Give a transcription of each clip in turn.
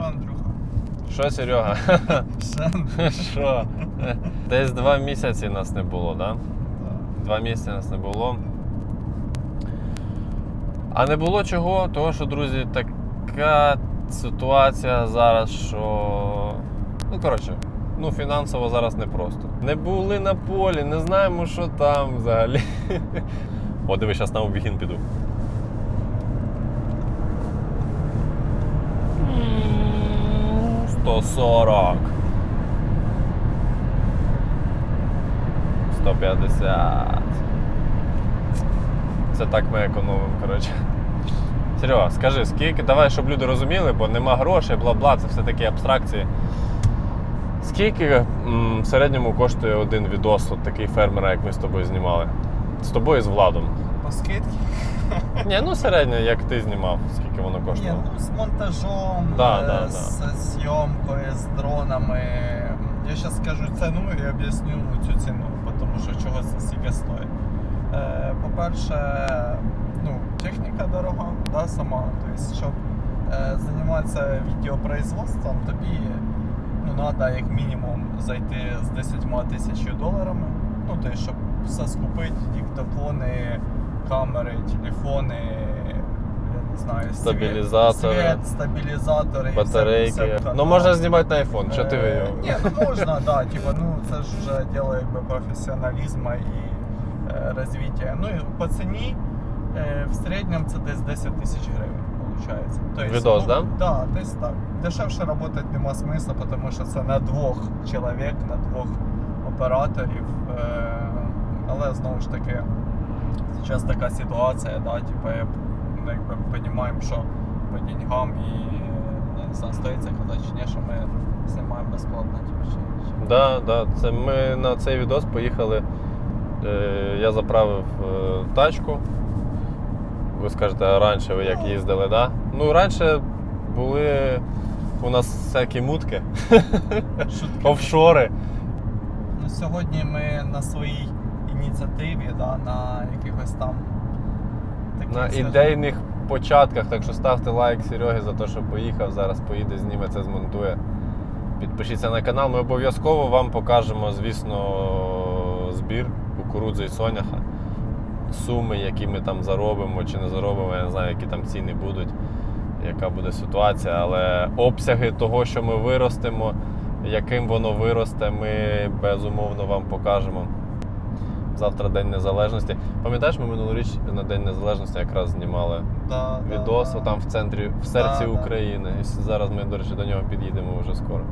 що, Андрюха? Що, Серега? Що? Десь два місяці нас не було, так? Два місяці нас не було. А не було чого, того що, друзі, така ситуація зараз, що. Ну, коротше, ну фінансово зараз непросто. Не були на полі, не знаємо, що там взагалі. О, диви, зараз на обігін піду. М, 140. 150. Це так ми економимо, коротше. Серега, скажи, скільки, давай, щоб люди розуміли, бо нема грошей, бла-бла, це все такі абстракції. Скільки м, в середньому коштує один відос, от такий фермера, як ми з тобою знімали? З тобою і з Владом. по скидці? Ні, ну середньо, як ти знімав, скільки воно Ні, ну з монтажом, Да, е, да, з зйомкою, з дронами. Я зараз скажу ціну і об'ясню цю ціну, тому що чого це стільки стоїть. Е, По-перше, ну, техніка дорога, да, сама. Тобто, щоб е, займатися відеопроизводством, тобі ну, треба як мінімум зайти з 10 тисячами доларами. Ну, тобто, щоб все скупити, диктофони, камери, телефони, я не знаю, Стабілізатори. світ, стабілізатори, і все- Батарейки. все в Ну канал. можна знімати на iPhone, що ти Е, виявив? Ні, ну можна, да, типа, ну це ж вже діло якби професіоналізму і е, розвиття. Ну і по ціні е, в середньому це десь 10 тисяч гривень. Получається. Тобто, Відос, ну, да? Да, десь так. Дешевше працювати нема смисла, тому що це на двох чоловік, на двох операторів. Е, але знову ж таки, зараз така ситуація, да, типу, я, ну, якби розуміємо, що по деньгам і я не знаю, стоїть це казати чи ні, що ми знімаємо безплатно. Типу, чи, чи... Да, да. Це ми на цей відос поїхали. Е, я заправив е, тачку. Ви скажете, а раніше ви як Ну. їздили, да? Ну, раніше були у нас всякі мутки, Шутки. офшори. Ну, сьогодні ми на своїй ініціативі, да, на якихось там таких, На скажімо, ідейних початках, так що ставте лайк Серегі за те, що поїхав. Зараз поїде, зніме це, змонтує. Підпишіться на канал. Ми обов'язково вам покажемо, звісно, збір кукурудзи і соняха. Суми, які ми там заробимо чи не заробимо, я не знаю, які там ціни будуть, яка буде ситуація. Але обсяги того, що ми виростемо, яким воно виросте, ми безумовно вам покажемо. Завтра День Незалежності. Пам'ятаєш, ми минулоріч на День Незалежності якраз знімали да, відос да. там в центрі, в серці да. України. І зараз ми, до речі, до нього під'їдемо вже скоро.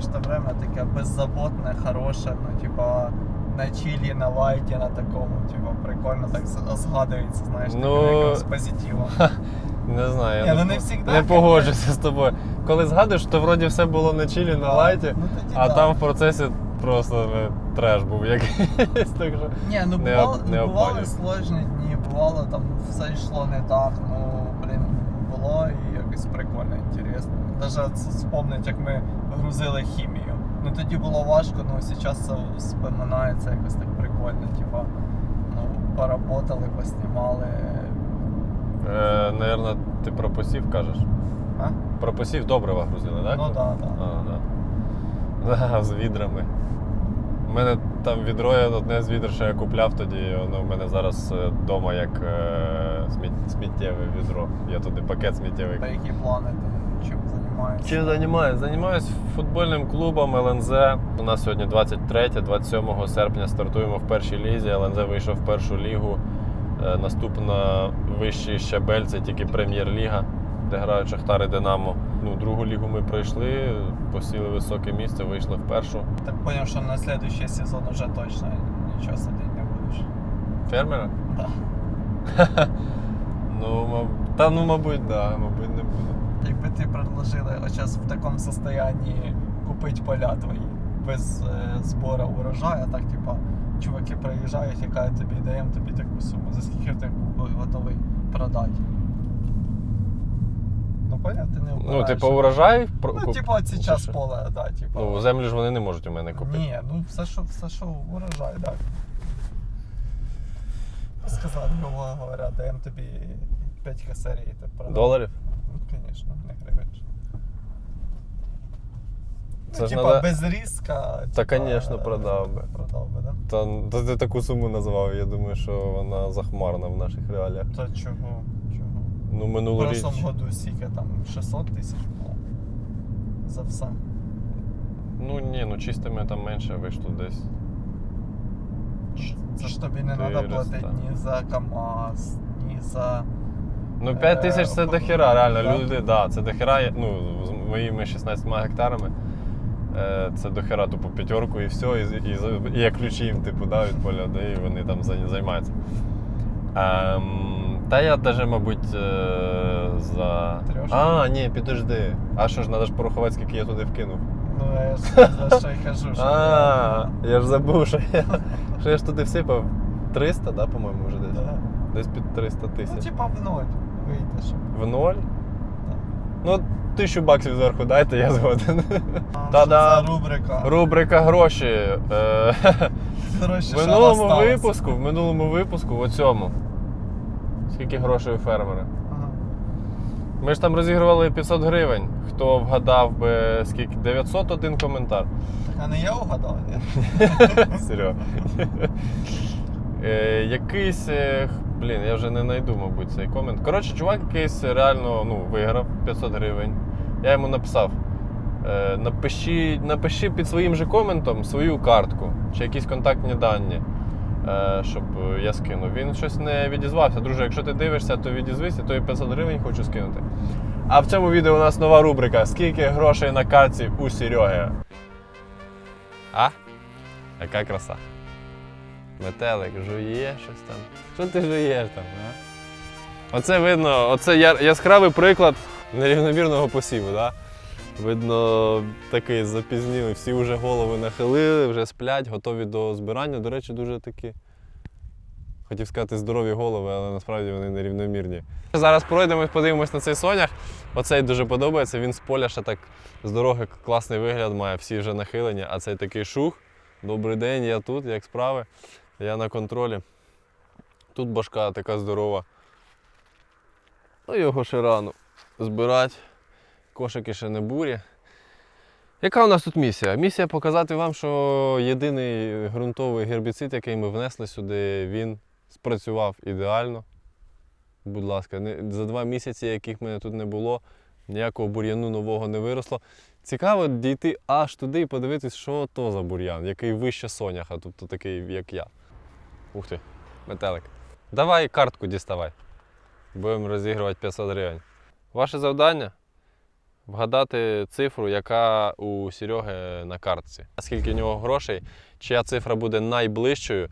Згадуєш те время, таке беззаботне, хороше, ну, типа, на чилі, на лайті, на такому, типа, прикольно так згадується, знаєш, Ну, якимось позитивом. Не знаю, я ну не, всігда, не погоджуся з тобою. Коли згадуєш, то вроді все було на чилі, на лайті, Ну, а да. там в процесі просто е, треш був якийсь. Так що... Ні, ну Не бувало, ну, не бували сложні дні, бувало там все йшло не так, ну блін, було і якось прикольно, інтересно. Це вспомнить, як ми грузили хімію. Ну тоді було важко, ну зараз це вспоминається якось так прикольно, типа, ну, поработали, поснімали. Е, Наверно, ти про посів кажеш? А? Про посів добрива грузили, так? Ну так, да, так. А, да. Да, з відрами. У мене там відро є одне з відр, що я купляв тоді, воно в мене зараз вдома як е, сміттєве відро. Я туди пакет сміттєвий. Та які плани там, чим займаються? Чим займаюся? Займаюся футбольним клубом ЛНЗ. У нас сьогодні 23-27 серпня стартуємо в першій лізі. ЛНЗ вийшов в першу лігу. Е, Наступна вищий щабель це тільки прем'єр-ліга, де грають Шахтар і Динамо. Ну, другу лігу ми пройшли, посіли високе місце, вийшли в першу. Так поняв, що на наступний сезон вже точно нічого сидіти не будеш. Фермера? Да. Ну, маб- та ну, мабуть, да, мабуть. Якби ти предложили зараз в такому состоянні купити поля твої без е, збору урожаю, так типа чуваки приїжджають кажуть тобі, даємо тобі таку суму, за скільки ти готовий продати. Ну, понятно, ти не Ну, вбираєш. типу, урожай. про- Ну, куп- типу, от чи зараз що? поле, да, типу. Ну, землю ж вони не можуть у мене купити. Ні, ну все, що, все, що урожай, так. Сказали, грубо говоря, даємо тобі 5 косарей, ти продав. Доларів? Ну, звісно, не гривень. Це ну, ж типа надо- без риска. Та, типа, конечно, е, продав би. Продав би, да? Та, та ти таку суму назвав, я думаю, що вона захмарна в наших реаліях. Та чого? Чого? Ну, В минулоріч. прошлому году скільки там 600 тисяч було. За все. Ну ні, ну чистими там менше вийшло десь. Це ж тобі не треба 400. платити ні за КАМАЗ, ні за. Ну 5 Е, тисяч це дохера, реально. Люди, да, це дохера, ну, з моїми 16 гектарами. е, Це дохера тупо п'ятерку і все, і, і, і я ключі їм, типу, да, від поля, да, і вони там займаються. Ем, та я навіть, мабуть, е, за. Трьошку? А, ні, підожди. А що ж, треба ж порахувати, скільки я туди вкинув. Ну, я ж за що й кажу, що. А, я ж забув, що я, що я ж туди всипав 300, да, по-моєму, вже десь. Да. Десь під 300 тисяч. Ну, типа в ноль вийде. В ноль? Ну, тисячу баксів зверху дайте, я згоден. Та-да. рубрика. Рубрика гроші. Е, Гроші, В минулому випуску, в минулому випуску, в цьому. Скільки грошей у фермера? Ага. Ми ж там розігрували 500 гривень. Хто вгадав би скільки? 901 коментар. Так, а не я угадав, ні? Серйозно. Е, якийсь. е, Блін, я вже не знайду, мабуть, цей комент. Коротше, чувак якийсь реально ну, виграв 500 гривень. Я йому написав. Е, напиши, напиши під своїм же коментом свою картку чи якісь контактні дані, е, щоб я скинув. Він щось не відізвався. Друже, якщо ти дивишся, то відізвися, то і 500 гривень хочу скинути. А в цьому відео у нас нова рубрика Скільки грошей на картці у Сереги? А? Яка краса. Метелик жує щось там. Що ти жуєш там, а? Оце видно, оце яскравий приклад нерівномірного посіву, да? Видно, такий запізнілий, всі вже голови нахилили, вже сплять, готові до збирання. До речі, дуже такі. Хотів сказати здорові голови, але насправді вони нерівномірні. Зараз пройдемо і подивимось на цей сонях. Оцей дуже подобається. Він з поля ще так з дороги класний вигляд має, всі вже нахилені, а цей такий шух. Добрий день, я тут, як справи. Я на контролі. Тут башка така здорова. Ну його ще рано збирати. Кошики ще не бурі. Яка у нас тут місія? Місія показати вам, що єдиний ґрунтовий гербіцид, який ми внесли сюди, він спрацював ідеально. Будь ласка, за два місяці, яких мене тут не було, ніякого бур'яну нового не виросло. Цікаво дійти аж туди і подивитись, що то за бур'ян, який вище соняха, тобто такий, як я. Ух ти, метелик. Давай картку діставай. Будемо розігрувати 500 гривень. Ваше завдання вгадати цифру, яка у Сереги на картці. Скільки у нього грошей, чия цифра буде найближчою,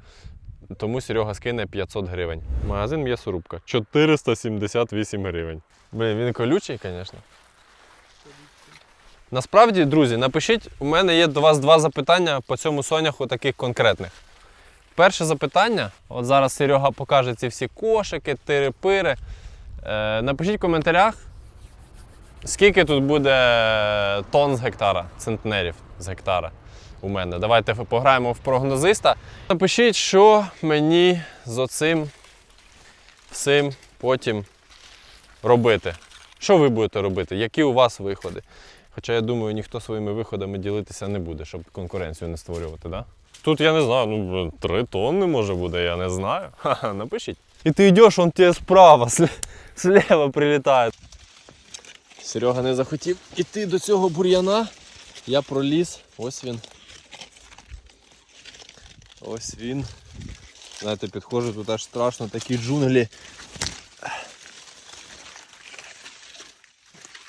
тому Серега скине 500 гривень. Магазин м'ясорубка. 478 гривень. Блін, він колючий, звісно. Насправді, друзі, напишіть, у мене є до вас два запитання по цьому соняху таких конкретних. Перше запитання: от зараз Серега покаже ці всі кошики, тири-пири. Е, напишіть в коментарях, скільки тут буде тонн з гектара, центнерів з гектара у мене. Давайте пограємо в прогнозиста. Напишіть, що мені з оцим всім потім робити. Що ви будете робити? Які у вас виходи? Хоча я думаю, ніхто своїми виходами ділитися не буде, щоб конкуренцію не створювати, да? Тут я не знаю, ну 3 тонни може буде, я не знаю. Ха-ха, напишіть. І ти йдеш, он тебе справа, сле- слева прилітає. Серега не захотів іти до цього бур'яна. Я проліз. Ось він. Ось він. Знаєте, підходжу, тут аж страшно такі джунглі.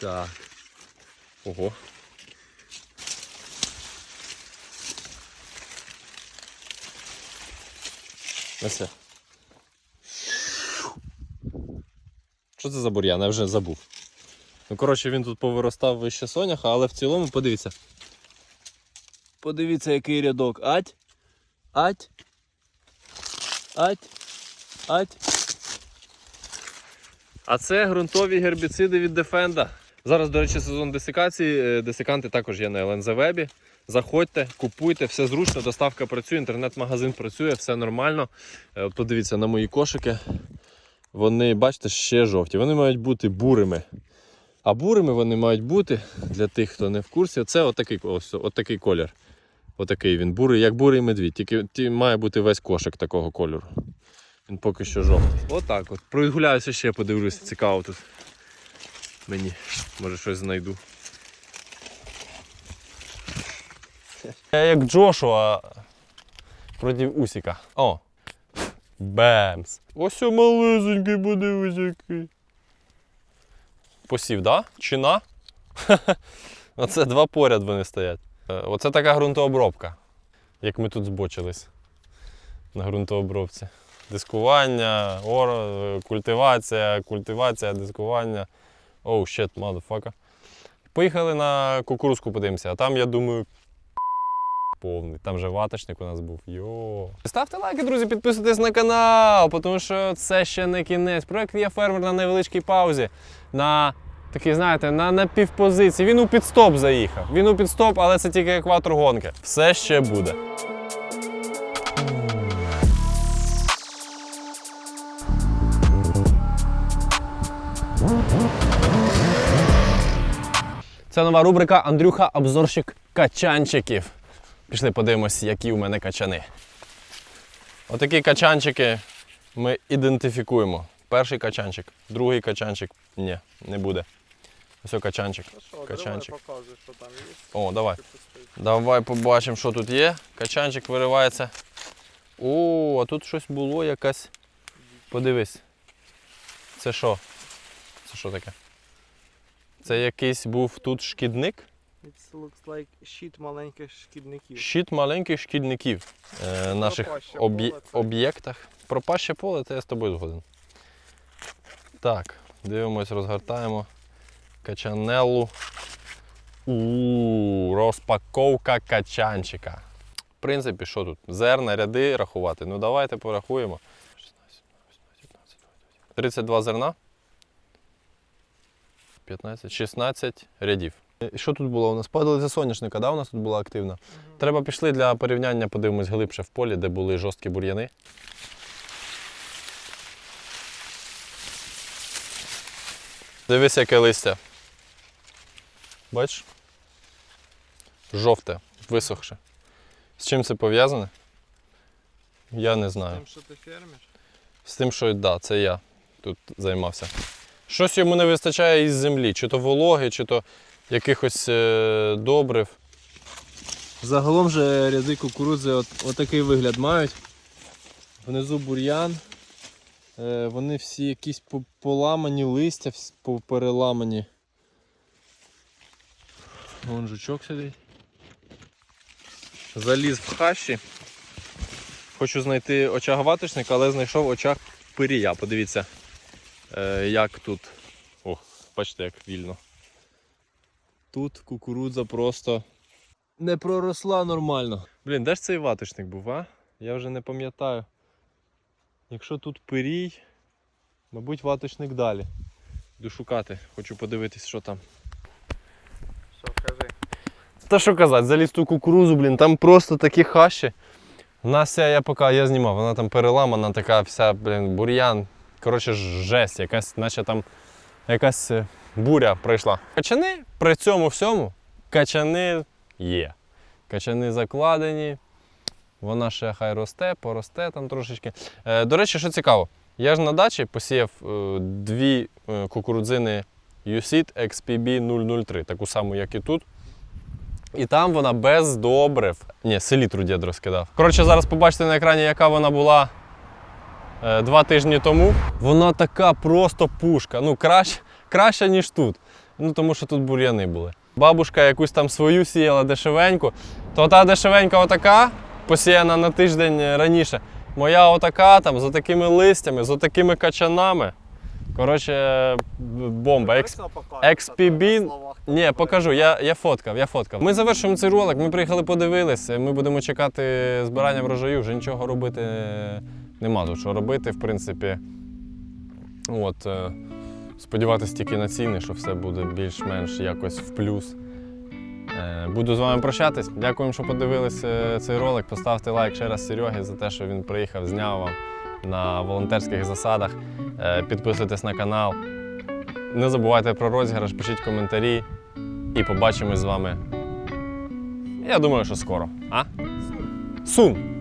Так. Ого. Ось. Що це за бур'ян? Я вже забув. Ну, коротше, він тут повиростав вище соняха, але в цілому подивіться. Подивіться, який рядок. Ать, ать, Ать. Ать. А це ґрунтові гербіциди від Defenda. Зараз, до речі, сезон десикації. Е, Десиканти також є на ЛНЗ-вебі. Заходьте, купуйте, все зручно, доставка працює, інтернет-магазин працює, все нормально. Е, Подивіться на мої кошики. Вони, бачите, ще жовті. Вони мають бути бурими. А бурими вони мають бути для тих, хто не в курсі. Це отакий, ось, отакий колір. Отакий він бурий, як бурий медвідь. Тільки ті- має бути весь кошик такого кольору. Він поки що жовтий. Отак от. Прогуляюся ще, подивлюся, цікаво тут. Мені. Може щось знайду. Я як Джошуа проти Усіка. О! Бемс! Ось малесенький, подивись який. Посів, да? Чина? Оце два поряд вони стоять. Е, Оце така ґрунтообробка, як ми тут збочились на ґрунтообробці. Дискування, оро, культивація, культивація, дискування. Оу, oh, shit, motherfucker. Поїхали на кукурузку подивимося, а там, я думаю, повний. Там же ваточник у нас був. Йо. Ставте лайки, друзі, підписуйтесь на канал, тому що це ще не кінець. Проект є фермер на невеличкій паузі. На такий, знаєте, на, на півпозиції. Він у підстоп заїхав. Він у підстоп, але це тільки екватор гонки. Все ще буде. Це нова рубрика Андрюха обзорщик качанчиків. Пішли подивимось, які у мене качани. Отакі качанчики ми ідентифікуємо. Перший качанчик, другий качанчик. Ні, не буде. Ось качанчик. Ну Качанчик. О, давай. Давай побачимо, що тут є. Качанчик виривається. О, а тут щось було якась. Подивись. Це що? Це що таке? Це якийсь був тут шкідник? It looks like щит маленьких шкідників. Щит маленьких шкідників е, наших об'єктах. Пропаще поле, це я з тобою згоден. Так, дивимось, розгортаємо качанелу. У розпаковка качанчика. В принципі, що тут? Зерна, ряди рахувати. Ну давайте порахуємо. 16, 17, 18, 19, 32 зерна. 15, 16 рядів. І Що тут було? У нас падалиця соняшника, да? у нас тут була активна. Треба пішли для порівняння, подивимось глибше в полі, де були жорсткі бур'яни. Дивись, яке листя. Бачиш? Жовте, висохше. З чим це пов'язане? Я не знаю. З Тим, що ти фермер? З тим, що да, це я тут займався. Щось йому не вистачає із землі, чи то вологи, чи то якихось е, добрив. Загалом же ряди кукурудзи от, отакий вигляд мають. Внизу бур'ян. Е, вони всі якісь поламані, листя всі по- переламані. Вон жучок сидить. Заліз в хащі. Хочу знайти очаг ваточника, але знайшов очаг пирія. Подивіться, е, як тут. О, бачите, як вільно. Тут кукурудза просто не проросла нормально. Блін, де ж цей ваточник був, а? Я вже не пам'ятаю. Якщо тут пирій, мабуть, ваточник далі. Йду шукати, хочу подивитись, що там. Що, кажи. Та що казати, заліз ту кукурузу, блін, там просто такі хащі. У нас ця, я поки я знімав, вона там переламана, така вся, блін, бур'ян. Коротше, ж- жесть, якась, наче там якась е, буря пройшла. Качани при цьому всьому, качани є. Качани закладені. Вона ще хай росте, поросте там трошечки. Е, до речі, що цікаво, я ж на дачі посіяв е, дві е, кукурудзини USIT XPB 003, таку саму, як і тут. І там вона без добрив. Ні, селітру дід розкидав. Коротше, зараз побачите на екрані, яка вона була два тижні тому. Вона така просто пушка. Ну, краще, краща, ніж тут. Ну, тому що тут бур'яни були. Бабушка якусь там свою сіяла дешевеньку, то та дешевенька отака, посіяна на тиждень раніше. Моя отака там з отакими листями, з отакими качанами. Коротше, бомба. Екс... XPB Ні, покажу, я, я фоткав, я фоткав. Ми завершуємо цей ролик, ми приїхали подивилися, ми будемо чекати збирання врожаю, вже нічого робити нема що робити, в принципі. От, е, сподіватися тільки на ціни, що все буде більш-менш якось в плюс. Е, Буду з вами прощатись. Дякуємо, що подивилися е, цей ролик. Поставте лайк ще раз Серегі за те, що він приїхав, зняв вам на волонтерських засадах. Е, Підписуйтесь на канал. Не забувайте про розіграш, пишіть коментарі і побачимось з вами. Я думаю, що скоро. А? Сун!